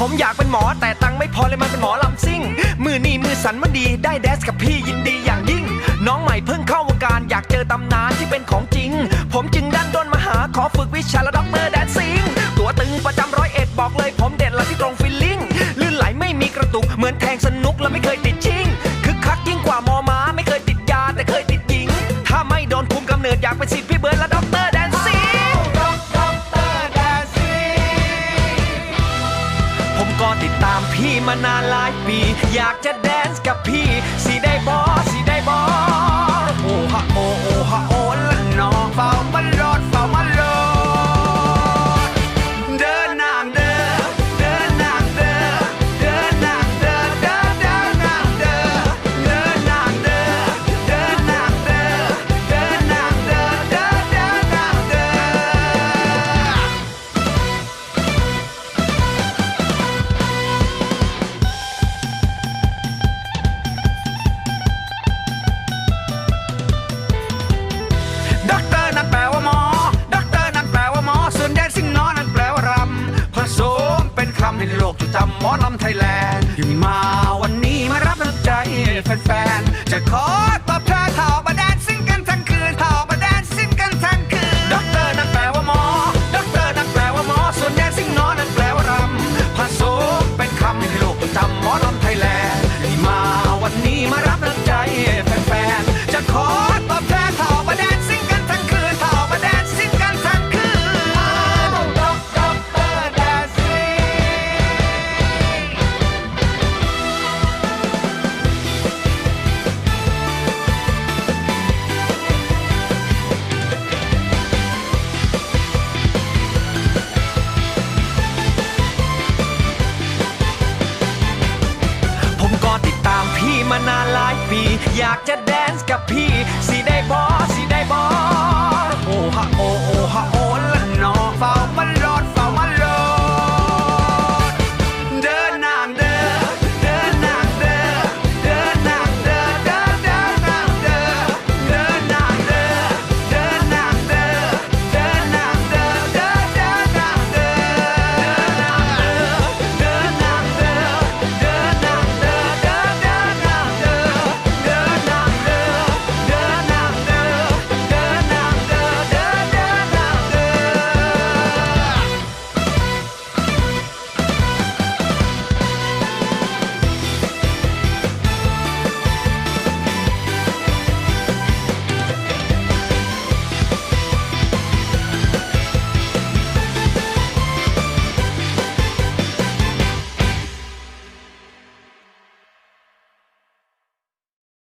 ผมอยากเป็นหมอแต่ตังไม่พอเลยมาเป็นหมอลำซิ่ง มือนีมือสันมันดีได้แดสกับพี่ยินดีอย่างยิ่ง น้องใหม่เพิ่งเข้าวงการอยากเจอตำนานที่เป็นของจริง ผมจึงดันด้นมาหาขอฝึกวิชาระดับเมอร์แดนซิ่งตัวตึงประจำร้อยเอ็ดบอกเลย ผมเด่นละที่ตรงฟิลลิ่งลื่นไหลไม่มีกระตุกเหมือนแทงสนุกและไม่เคยติด ก็ติดตามพี่มานานหลายปี อยากจะแดนซ์กับพี่สิได้บอก animal. ปี อยากจะแดนซ์กับพี่สีแด้